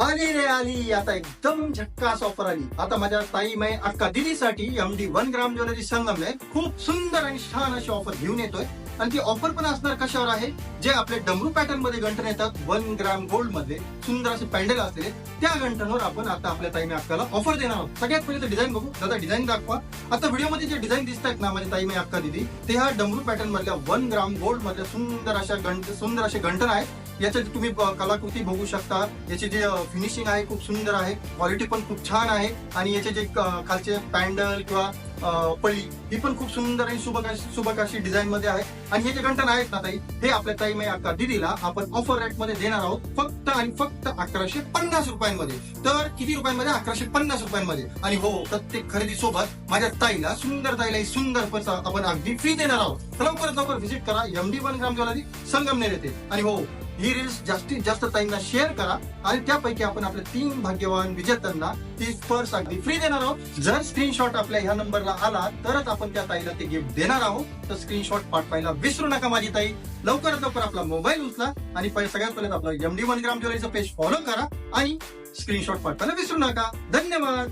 आली रे आली आता एकदम झक्कास ऑफर आली. आता माझ्या ताई मै अक्का दिदीसाठी M D one gram jewellery Sangamner खूप सुंदर आणि छान अशी ऑफर घेऊन येतोय. आणि ती ऑफर पण असणार कशावर आहे? जे आपले डमरू पॅटर्नमध्ये गंठन येतात वन ग्राम गोल्डमध्ये. सुंदर असे पॅन्डल असलेले त्या गंठनवर आपण आता आपल्या ताईने अक्काला ऑफर देणार आहोत. सगळ्यात पहिले डिझाईन बघू. दादा डिझाईन दाखवा. आता व्हिडिओमध्ये जे डिझाईन दिसत आहेत ना माझ्या ताई मै अक्का दिदी ते ह्या डमरू पॅटर्न मधल्या वन ग्राम गोल्ड मधल्या सुंदर अशा गंठ सुंदर असे गंठन आहेत. याच्यात तुम्ही कलाकृती बघू शकता. याचे जे फिनिशिंग आहे खूप सुंदर आहे. क्वालिटी पण खूप छान आहे. आणि याचे जे खालचे पॅन्डल किंवा पळी ही पण खूप सुंदर आणि सुबक अशी- डिझाईन मध्ये आहे. आणि हे जे कंटन आहेत ना ताई हे आपल्या ताई मी अक्का दिदीला आपण ऑफर रेटमध्ये देणार आहोत. फक्त आणि फक्त अकराशे पन्नास रुपयांमध्ये. तर किती रुपयांमध्ये? अकराशे पन्नास रुपयांमध्ये. आणि हो प्रत्येक खरेदी सोबत माझ्या ताईला सुंदर ताईला ही सुंदर पण आपण अगदी फ्री देणार आहोत. लवकरात लवकर व्हिजिट करा. M D one gram jewellery Sangamner येते. आणि हो ही रील्स जास्तीत जास्त ताईंना शेअर करा आणि त्यापैकी आपण आपल्या तीन भाग्यवान विजेत्यांना ती पर्स अगदी फ्री देणार आहोत. जर स्क्रीनशॉट आपल्या ह्या नंबरला आला तरच आपण त्या ताईला ते गिफ्ट देणार आहोत. तर स्क्रीनशॉट पाठवायला विसरू नका माझी ताई. लवकरात लवकर आपला मोबाईल उचला आणि सगळ्यात पहिले आपलं एम डी वन ग्राम ज्वेलरीचं पेज फॉलो करा आणि स्क्रीनशॉट पाठवायला विसरू नका. धन्यवाद.